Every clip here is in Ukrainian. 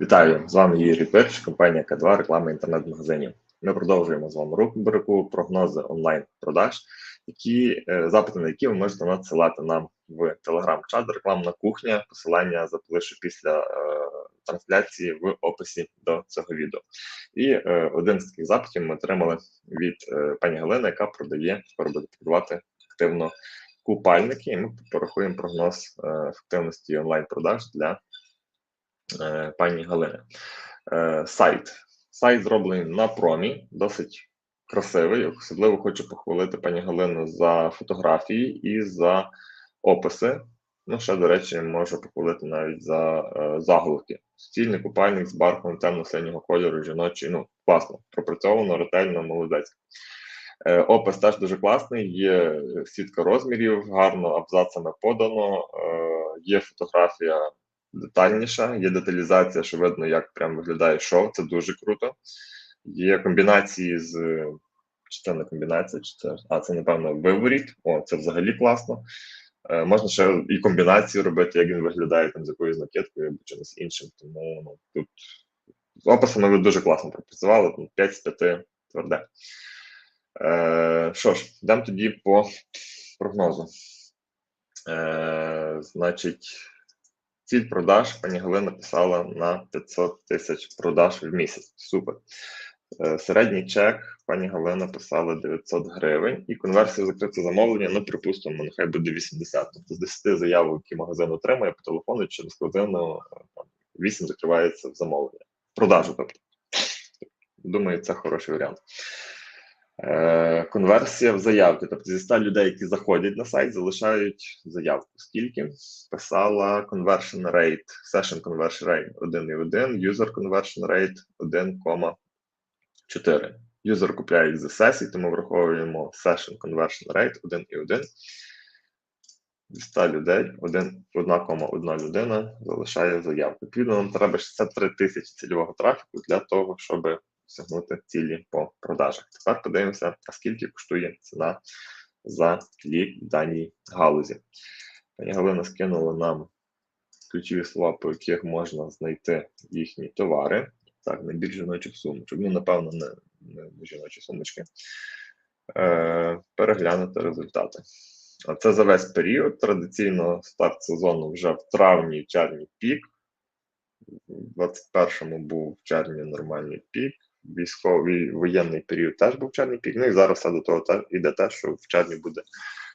Вітаю! З вами Юрій Перш, компанія К2, реклама інтернет-магазинів. Ми продовжуємо з вами рубрику прогнози онлайн-продаж, які е, запити, на які ви можете надсилати нам в телеграм-чат, рекламна кухня. Посилання запишу після е, трансляції в описі до цього відео. І е, один з таких запитів ми отримали від е, пані Галини, яка продає, продавати активно купальники. І ми порахуємо прогноз е, ефективності онлайн-продаж для пані Галини. Е, сайт. Сайт зроблений на промі, досить красивий. Особливо хочу похвалити пані Галину за фотографії і за описи. Ну, ще, до речі, можу похвалити навіть за е, заголовки. Стільний купальник з бархом темно-синього кольору, жіночий. Ну, класно, пропрацьовано, ретельно, молодець. Е, опис теж дуже класний, є сітка розмірів, гарно абзацами подано, е, є фотографія детальніша, є деталізація, що видно, як прям виглядає шов, це дуже круто. Є комбінації з. Чи це не комбінація, чи це. А, це, напевно, виворіт. О, це взагалі класно. Е, можна ще і комбінації робити, як він виглядає там з якоюсь накидкою або чимось іншим. Тому ну, тут з описами ви дуже класно пропрацювали, там 5 з 5 тверде. Е, Що ж, йдемо тоді по прогнозу. Е, Значить, ціль продаж пані Галина писала на 500 тисяч продаж в місяць. Супер. Е, Середній чек пані Галина писала 900 гривень, і конверсія закрите замовлення, ну, припустимо, нехай буде 80. Тобто з 10 заявок, які магазин отримує по телефону через годину, е, 8 закривається в замовлення. Продажу, тобто. Думаю, це хороший варіант. Е, Конверсія в заявки. Тобто зі 100 людей, які заходять на сайт, залишають заявку. Скільки? Писала conversion rate, session conversion rate 1,1, user conversion rate 1,4. Юзер купляють за сесії, тому враховуємо session conversion rate 1,1. Зі 100 людей 1,1 людина залишає заявку. Відповідно, нам треба 63 тисячі цільового трафіку для того, щоб досягнути цілі по продажах. Тепер подивимося, а скільки коштує ціна за клік в даній галузі. Пані Галина скинула нам ключові слова, по яких можна знайти їхні товари. Так, найбільш жіночих сумочок. Ну, напевно, не, не жіночі сумочки. Е, Переглянути результати. А це за весь період. Традиційно старт сезону вже в травні червні пік. У 21-му був в червні нормальний пік військовий воєнний період теж був червний пік. Ну і зараз все до того теж іде те, що в червні буде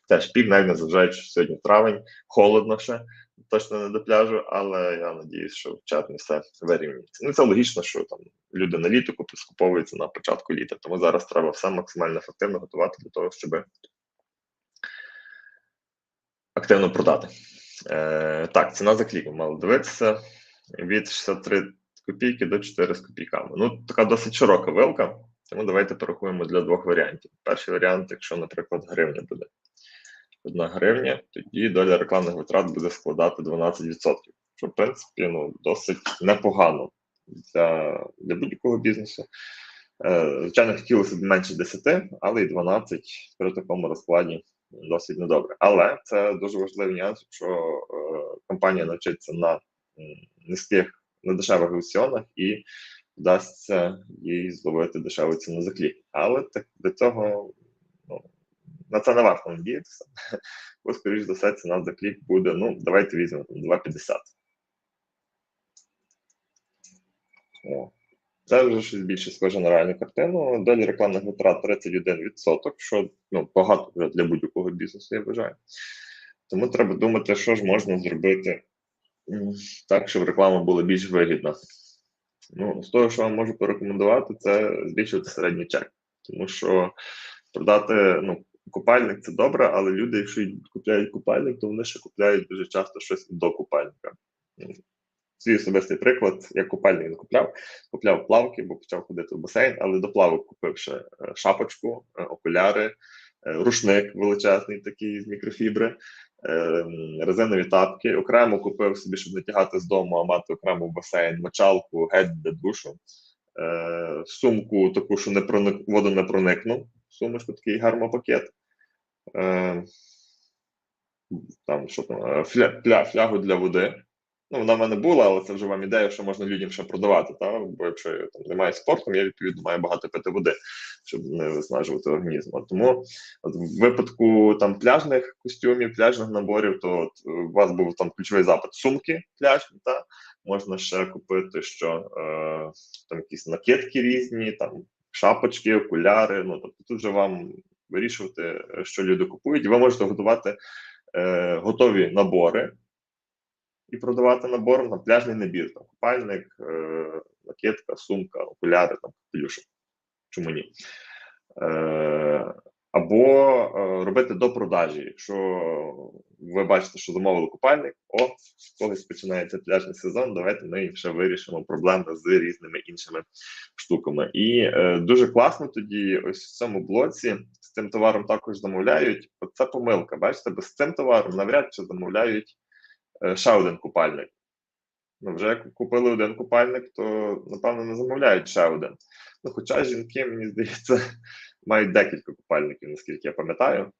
теж пік, навіть незважаючи, що сьогодні травень, холодно ще, точно не до пляжу, але я надіюсь, що в червні все вирівнюється. Ну це логічно, що там люди на літо скуповуються на початку літа, тому зараз треба все максимально ефективно готувати для того, щоб активно продати. Е, Так, ціна за клік, мало дивитися від 63 копійки до 4 з копійками. Ну, така досить широка вилка, тому давайте порахуємо для двох варіантів. Перший варіант, якщо, наприклад, гривня буде. Одна гривня, тоді доля рекламних витрат буде складати 12%. Що, в принципі, ну, досить непогано для для будь-якого бізнесу. Е, Звичайно, хотілося б менше 10, але і 12 при такому розкладі досить недобре. Але це дуже важливий нюанс, якщо е, компанія навчиться на низьких на дешевих аукціонах і вдасться їй зловити дешеву ціну за клік. Але так до цього ну, на це не варто надіятися, бо, скоріш за все, ціна за клік буде, ну, давайте візьмемо 2,50. О. Це вже щось більше схоже на реальну картину. Далі рекламних витрат 31%, що ну, багато вже для будь-якого бізнесу, я вважаю. Тому треба думати, що ж можна зробити так, щоб реклама була більш вигідна. Ну, з того, що я можу порекомендувати, це збільшувати середній чек. Тому що продати ну, купальник це добре, але люди, якщо купляють купальник, то вони ще купляють дуже часто щось до купальника. Свій особистий приклад, я купальник не купляв, купляв плавки, бо почав ходити в басейн, але до плавок купив ще е, шапочку, е, окуляри, е, рушник величезний такий з мікрофібри, резинові тапки. Окремо купив собі, щоб не тягати з дому, а мати окремо басейн, мочалку, геть для душу, е, сумку таку, що не проник, воду не проникну. Сумочку такий гармопакет. Е, там що там, е, фля, флягу для води. Ну, вона в мене була, але це вже вам ідея, що можна людям ще продавати. Та? Бо якщо там займаюся спортом, я відповідно маю багато пити води, щоб не виснажувати організм. От Тому от, в випадку там пляжних костюмів, пляжних наборів, то от, е, у вас був там ключовий запит сумки пляжні, та можна ще купити, що е, там якісь накидки різні, там шапочки, окуляри. Ну тобто тут вже вам вирішувати, е, що люди купують, і ви можете готувати е, готові набори і продавати набором на пляжний набір, там купальник, е, накидка, сумка, окуляри, там капелюшок. Чому ні? Е, або е, робити до продажі. Якщо ви бачите, що замовили купальник, о, когось починається пляжний сезон, давайте ми ще вирішимо проблеми з різними іншими штуками. І е, дуже класно тоді, ось в цьому блоці з цим товаром також замовляють. Оце помилка. Бачите, бо з цим товаром навряд чи замовляють е, ще один купальник. Ну, вже як купили один купальник, то напевно не замовляють ще один. Ну, хоча жінки, мені здається, мають декілька купальників, наскільки я пам'ятаю.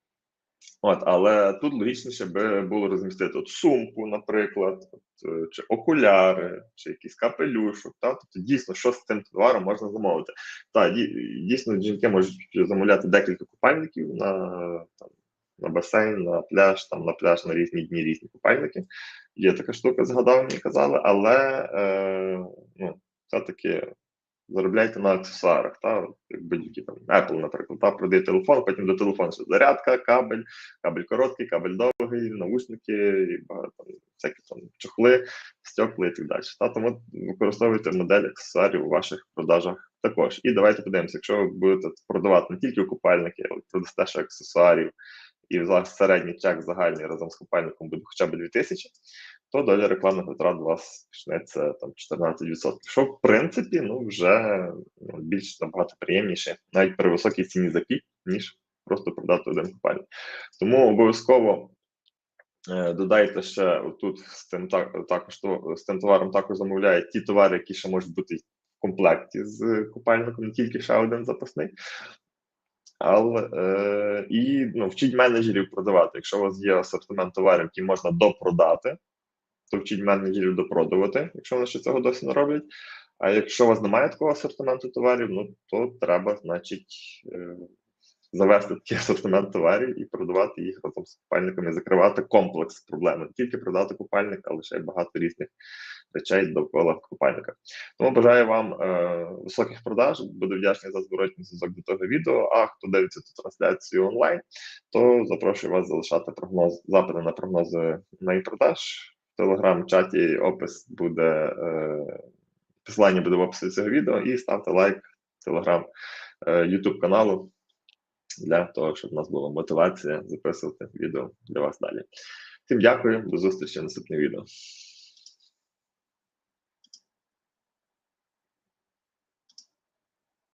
От, але тут логічніше би було розмістити от сумку, наприклад, от, е, чи окуляри, чи якийсь капелюшок. Та? Тобто, дійсно, що з цим товаром можна замовити. Так, дійсно, жінки можуть замовляти декілька купальників на там, на басейн, на пляж, там на пляж на різні дні різні купальники. Є така штука, згадав, мені казали, але е, ну, все-таки заробляйте на аксесуарах, та як будь-які там Apple, наприклад, та продає телефон, потім до телефону зарядка, кабель, кабель короткий, кабель довгий, наушники, і багато там всякі там чохли, стекла і так далі. Та тому використовуйте модель аксесуарів у ваших продажах також. І давайте подивимося, якщо ви будете продавати не тільки купальники, але продасте ще аксесуарів, і зараз середній чек загальний разом з купальником буде хоча б 2000, то доля рекламних витрат у вас почнеться там 14%. Що в принципі ну вже ну, більш набагато приємніше, навіть при високій ціні за пік, ніж просто продати один купальник. Тому обов'язково. е, Додайте ще тут з тим так, також то- з тим товаром також замовляють ті товари, які ще можуть бути в комплекті з купальником, не тільки ще один запасний. Але е, і ну, вчіть менеджерів продавати. Якщо у вас є асортимент товарів, які можна допродати, то вчіть менеджерів допродувати, якщо вони ще цього досі не роблять. А якщо у вас немає такого асортименту товарів, ну то треба, значить, е, завести такий асортимент товарів і продавати їх разом з купальниками, закривати комплекс проблем. Не тільки продати купальник, але ще й багато різних речей довкола купальника. Тому бажаю вам е, високих продаж. Буду вдячний за зворотній зв'язок до того відео. А хто дивиться цю трансляцію онлайн, то запрошую вас залишати прогноз, запити на прогнози на продаж. В телеграм-чаті опис буде е, посилання буде в описі цього відео, і ставте лайк телеграм е, Ютуб каналу для того, щоб у нас була мотивація записувати відео для вас далі. Всім дякую, до зустрічі в наступне відео.